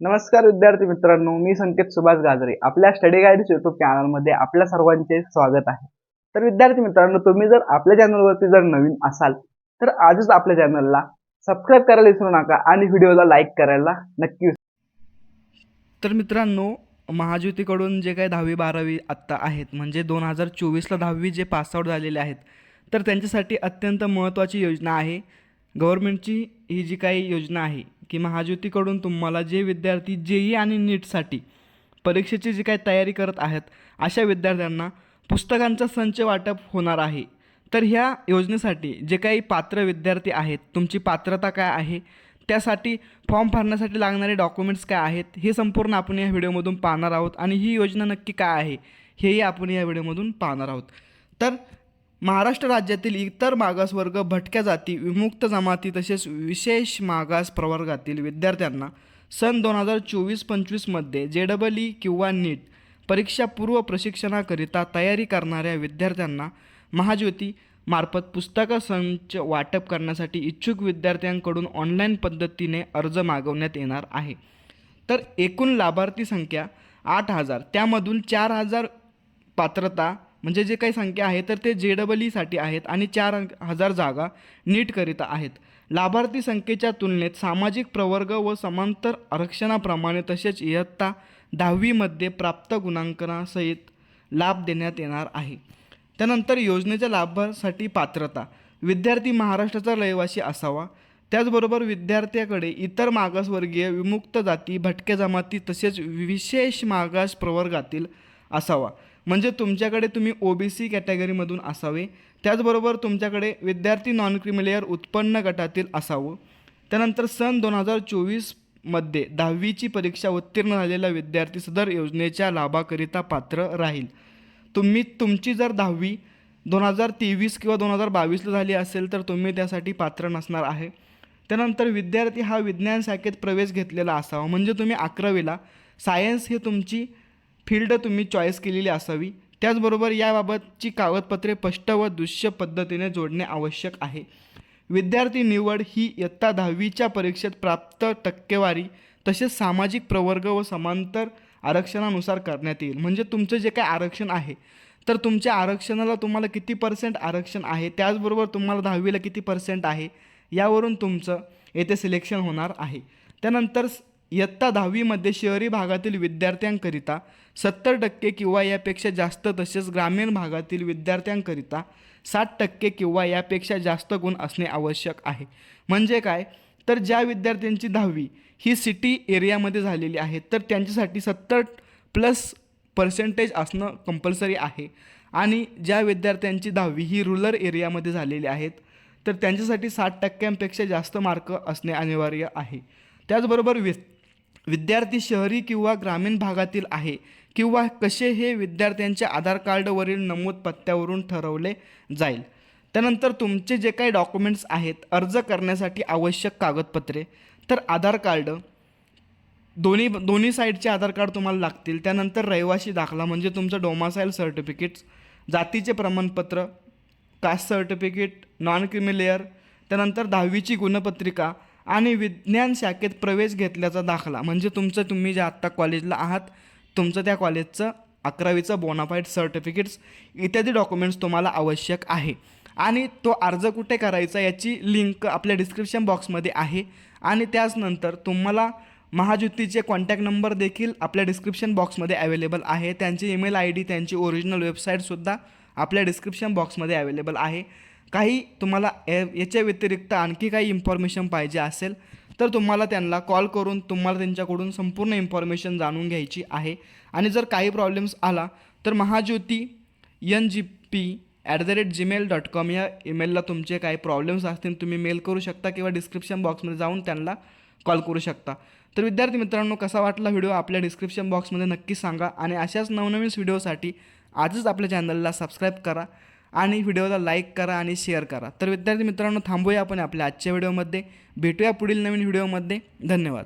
नमस्कार विद्यार्थी मित्रांनो मी संकेत सुभाष गाजरे. आपल्या स्टडी गाईड्स युट्यूब चॅनलमध्ये आपल्या सर्वांचे स्वागत आहे. तर विद्यार्थी मित्रांनो तुम्ही जर आपल्या चॅनलवरती जर नवीन असाल तर आजच आपल्या चॅनलला सबस्क्राईब करायला विसरू नका आणि व्हिडिओला लाईक करायला नक्की तर मित्रांनो महाज्योतीकडून जे काही दहावी बारावी आत्ता आहेत म्हणजे दोन हजार चोवीसला दहावी जे पासआउट झालेले आहेत तर त्यांच्यासाठी अत्यंत महत्त्वाची योजना आहे. गव्हर्मेंटची ही जी काही योजना आहे की महाज्योतीकडून तुम्हाला जे विद्यार्थी जेई आणि नीटसाठी परीक्षेची जी काही तयारी करत आहेत अशा विद्यार्थ्यांना पुस्तकांचा संच वाटप होणार आहे. तर ह्या योजनेसाठी जे काही पात्र विद्यार्थी आहेत तुमची पात्रता काय आहे? त्यासाठी फॉर्म भरण्यासाठी लागणारे डॉक्युमेंट्स काय आहेत? हे संपूर्ण आपण या व्हिडिओमधून पाहणार आहोत आणि ही योजना नक्की काय आहे हेही आपण या व्हिडिओमधून पाहणार आहोत. तर महाराष्ट्र राज्यातील इतर मागासवर्ग भटक्या जाती विमुक्त जमाती तसेच विशेष मागास प्रवर्गातील विद्यार्थ्यांना सन दोन हजार चोवीस पंचवीसमध्ये जे डबल ई किंवा नीट परीक्षापूर्व प्रशिक्षणाकरिता तयारी करणाऱ्या विद्यार्थ्यांना महाज्योती मार्फत पुस्तकं संच वाटप करण्यासाठी इच्छुक विद्यार्थ्यांकडून ऑनलाईन पद्धतीने अर्ज मागवण्यात येणार आहे. तर एकूण लाभार्थी संख्या आठ हजार. त्यामधून चार हजार पात्रता म्हणजे जे काही संख्या आहे तर ते जे डबल ईसाठी आहेत आणि चार हजार जागा नीटकरिता आहेत. लाभार्थी संख्येच्या तुलनेत सामाजिक प्रवर्ग व समांतर आरक्षणाप्रमाणे तसेच इयत्ता दहावीमध्ये प्राप्त गुणांकनासहित लाभ देण्यात येणार आहे. त्यानंतर योजनेच्या लाभासाठी पात्रता. विद्यार्थी महाराष्ट्राचा रहिवासी असावा. त्याचबरोबर विद्यार्थ्याकडे इतर मागासवर्गीय विमुक्त जाती भटक्या जमाती तसेच विशेष मागास प्रवर्गातील असावा. म्हणजे तुमच्याकडे तुम्ही ओ बी सी कॅटेगरीमधून असावे. त्याचबरोबर तुमच्याकडे विद्यार्थी नॉन क्रिमिलेअर उत्पन्न गटातील असावं. त्यानंतर सन दोन हजार चोवीसमध्ये दहावीची परीक्षा उत्तीर्ण झालेला विद्यार्थी सदर योजनेच्या लाभाकरिता पात्र राहील. तुम्ही तुमची जर दहावी दोन हजार तेवीस किंवा दोन हजार बावीसला झाली असेल तर तुम्ही त्यासाठी पात्र नसणार आहे. त्यानंतर विद्यार्थी हा विज्ञान शाखेत प्रवेश घेतलेला असावा. म्हणजे तुम्ही अकरावीला सायन्स हे तुमची फील्ड तुम्ही चॉईस केलेली असावी. त्याचबरोबर याबाबतची कागदपत्रे स्पष्ट व दृश्य पद्धतीने जोडणे आवश्यक आहे. विद्यार्थी निवड ही इयत्ता दहावीच्या परीक्षेत प्राप्त टक्केवारी तसेच सामाजिक प्रवर्ग व समांतर आरक्षणानुसार करण्यात येईल. म्हणजे तुमचं जे काय आरक्षण आहे तर तुमच्या आरक्षणाला तुम्हाला किती पर्सेंट आरक्षण आहे त्याचबरोबर तुम्हाला दहावीला किती पर्सेंट आहे यावरून तुमचं येथे सिलेक्शन होणार आहे. त्यानंतर इयत्ता दहावीमध्ये शहरी भागातील विद्यार्थ्यांकरिता सत्तर टक्के किंवा यापेक्षा जास्त तसेच ग्रामीण भागातील विद्यार्थ्यांकरिता साठ टक्के किंवा यापेक्षा जास्त गुण असणे आवश्यक आहे. म्हणजे काय? तर ज्या विद्यार्थ्यांची दहावी ही सिटी एरियामध्ये झालेली आहे तर त्यांच्यासाठी सत्तर प्लस पर्सेंटेज असणं कंपल्सरी आहे. आणि ज्या विद्यार्थ्यांची दहावी ही रुरल एरियामध्ये झालेली आहेत तर त्यांच्यासाठी साठ टक्क्यांपेक्षा जास्त मार्क असणे अनिवार्य आहे. त्याचबरोबर वि विद्यार्थी शहरी किंवा ग्रामीण भागातील आहे किंवा कसे हे विद्यार्थ्यांच्या आधार कार्डवरील नमूद पत्त्यावरून ठरवले जाईल. त्यानंतर तुमचे जे काही डॉक्युमेंट्स आहेत अर्ज करण्यासाठी आवश्यक कागदपत्रे तर आधार कार्ड दोन्ही दोन्ही साईडचे आधार कार्ड तुम्हाला लागतील. त्यानंतर रहिवासी दाखला म्हणजे तुमचं डोमासाईल सर्टिफिकेट्स जातीचे प्रमाणपत्र कास्ट सर्टिफिकेट नॉन क्रिमिलेअर त्यानंतर दहावीची गुणपत्रिका आणि विज्ञान शाखेत प्रवेश घेतल्याचा दाखला. म्हणजे तुमचं तुम्ही जे आत्ता कॉलेजला आहात तुमचं त्या कॉलेजचं अकरावीचं बोनाफाईड सर्टिफिकेट्स इत्यादी डॉक्युमेंट्स तुम्हाला आवश्यक आहे. आणि तो अर्ज कुठे करायचा याची लिंक आपल्या डिस्क्रिप्शन बॉक्समध्ये आहे. आणि त्याचनंतर तुम्हाला महाज्योतीचे कॉन्टॅक्ट नंबर देखील आपल्या डिस्क्रिप्शन बॉक्समध्ये अवेलेबल आहे. त्यांची ईमेल आय डी त्यांची ओरिजिनल वेबसाईटसुद्धा आपल्या डिस्क्रिप्शन बॉक्समध्ये अवेलेबल आहे. काही तुम्हाला या- याच्या व्यतिरिक्त आणखी काही इन्फॉर्मेशन पाहिजे असेल तर तुम्हाला त्यांना कॉल करून तुम्हाला त्यांच्याकडून संपूर्ण इन्फॉर्मेशन जाणून घ्यायची आहे. आणि जर काही प्रॉब्लेम्स आला तर Mahajyoti N G P at the rate Gmail dot com या ईमेलला तुमचे काही प्रॉब्लेम्स असतील तुम्ही मेल करू शकता किंवा डिस्क्रिप्शन बॉक्समध्ये जाऊन त्यांना कॉल करू शकता. तर विद्यार्थी मित्रांनो कसा वाटला व्हिडिओ आपल्या डिस्क्रिप्शन बॉक्समध्ये नक्की सांगा. आणि अशाच नवनवीन व्हिडिओसाठी आजच आपल्या चॅनलला सबस्क्राईब करा. आणि व्हिडिओला लाईक करा आणि शेअर करा. तर विद्यार्थी मित्रांनो थांबूया आपण आपल्या आजच्या व्हिडिओमध्ये. भेटूया पुढील नवीन व्हिडिओमध्ये. धन्यवाद.